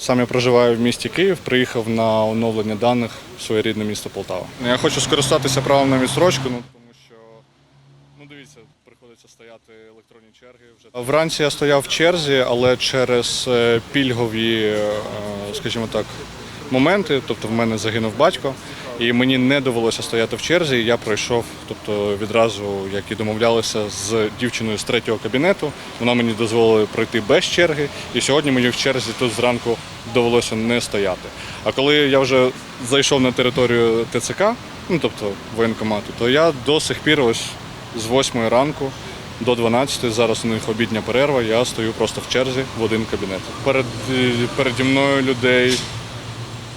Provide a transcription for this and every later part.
Сам я проживаю в місті Київ, приїхав на оновлення даних в своє рідне місто Полтава. Я хочу скористатися правом на відстрочку, ну тому що ну дивіться, приходиться стояти електронні черги вже. Вранці я стояв в черзі, але через е, пільгові, е, скажімо так, моменти, тобто в мене загинув батько, і мені не довелося стояти в черзі. Я пройшов, тобто відразу, як і домовлялися з дівчиною з третього кабінету. Вона мені дозволила пройти без черги. І сьогодні мені в черзі тут зранку довелося не стояти. А коли я вже зайшов на територію ТЦК, ну тобто воєнкомату, то я до сих пір ось з 8 ранку. До 12, зараз у них обідня перерва, я стою просто в черзі в один кабінет. Перед, переді мною людей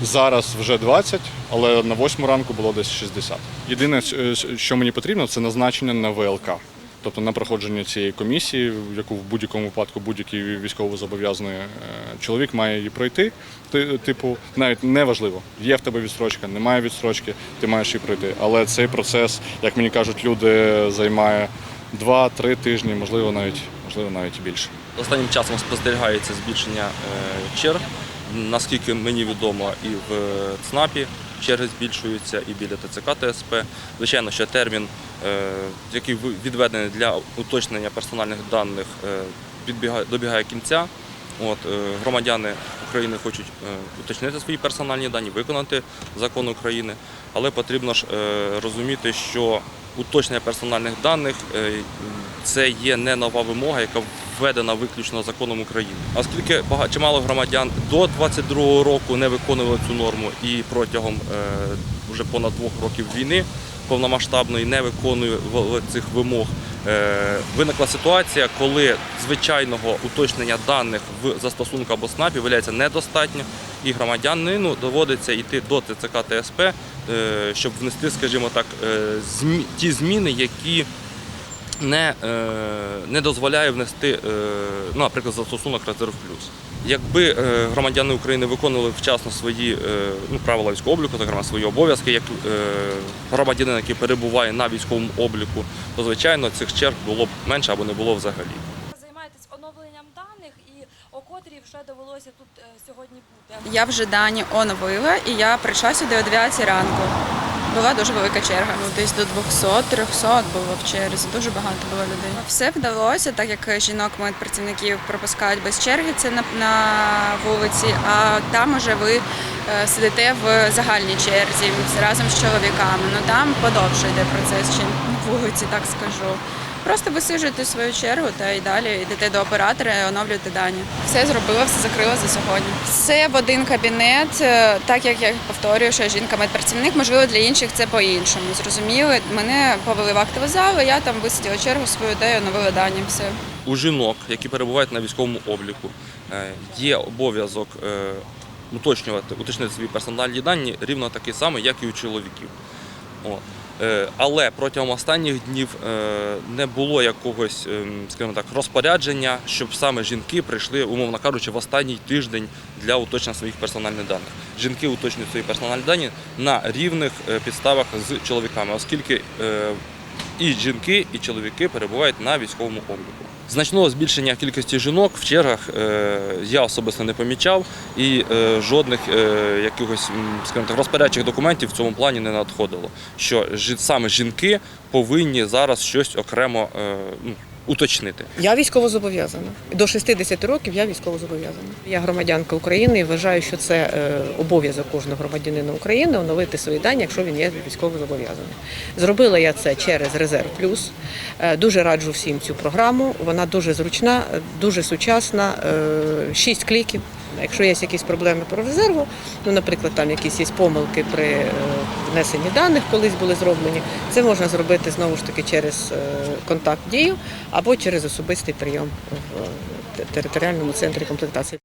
Зараз вже 20, але на 8 ранку було десь 60. Єдине, е, що мені потрібно, це назначення на ВЛК. Тобто на проходження цієї комісії, яку в будь-якому випадку будь-який військовозобов'язаний е, чоловік має її пройти. Ти- Типу, навіть неважливо, є в тебе відстрочка, немає відстрочки, ти маєш її пройти. Але цей процес, як мені кажуть, люди займає 2-3 тижні, можливо, навіть можливо навіть більше. Останнім часом спостерігається збільшення е, черг. Наскільки мені відомо, і в ЦНАПі черги збільшуються, і біля ТЦК ТСП. Звичайно, що термін, е, який відведений для уточнення персональних даних, е, добігає кінця. От, е, громадяни України хочуть е, уточнити свої персональні дані, виконати закон України, але потрібно ж е, розуміти, що уточнення персональних даних е, це є не нова вимога, яка введена виключно законом України. Оскільки чимало громадян до 22-го року не виконували цю норму і протягом е, вже понад двох років війни повномасштабної не виконує в- в цих вимог. Е, Виникла ситуація, коли звичайного уточнення даних в застосунку або СНАПі виявляється недостатньо, і громадянину доводиться йти до ТЦК ТСП, е, щоб внести, скажімо так, ті зміни, які не, е, не дозволяє внести, е, ну, наприклад, застосунок Резерв Плюс. Якби е, громадяни України виконували вчасно свої ну, правила військового обліку, зокрема свої обов'язки, як громадянин, який перебуває на військовому обліку, то звичайно цих черг було б менше або не було взагалі. Займаєтесь оновленням даних і о котрій вже довелося тут сьогодні бути. Я вже дані оновила і я прийшла сюди о 9 ранку. Була дуже велика черга. Ну, десь до 200-300 було в черзі. Дуже багато було людей. Все вдалося, так як жінок медпрацівників пропускають без черги, це на, на вулиці. А там уже ви е, сидите в загальній черзі разом з чоловіками. Ну там подовше йде процес, чим на вулиці, так скажу. Просто висиджуєте свою чергу та й далі йдете до оператора і оновлюєте дані. Все зробила, все закрила за сьогодні. Все в один кабінет, е, так як я повторюю, що я жінка медпрацівник, можливо, для інших це по-іншому. Зрозуміли, мене повели в актову залу, я там висиділа чергу свою та й оновила дані. Все. у жінок, які перебувають на військовому обліку, е, є обов'язок е, уточнювати, уточнити свої персональні дані рівно такий самий, як і у чоловіків. От. Е, Але протягом останніх днів е, не було якогось, ем, скажімо так, розпорядження, щоб саме жінки прийшли, умовно кажучи, в останній тиждень для уточнення своїх персональних даних. Жінки уточнюють свої персональні дані на рівних е, підставах з чоловіками, оскільки і жінки, і чоловіки перебувають на військовому обліку. Значного збільшення кількості жінок в чергах е, я особисто не помічав, і е, жодних е, якихось скажімо так, розпорядчих документів в цьому плані не надходило. Що ж саме жінки повинні зараз щось окремо ну, уточнити. Я військово зобов'язана. До 60 років я військово зобов'язана. Я громадянка України і вважаю, що це е, обов'язок кожного громадянина України оновити свої дані, якщо він є військово зобов'язаний. Зробила я це через Резерв Плюс. Е, Дуже раджу всім цю програму. Вона дуже зручна, дуже сучасна. е, Шість кліків. Якщо є якісь проблеми по резерву, ну, наприклад, там якісь є помилки при е, внесенні даних, колись були зроблені, це можна зробити знову ж таки через е, контакт дію або через особистий прийом в е, територіальному центрі комплектації.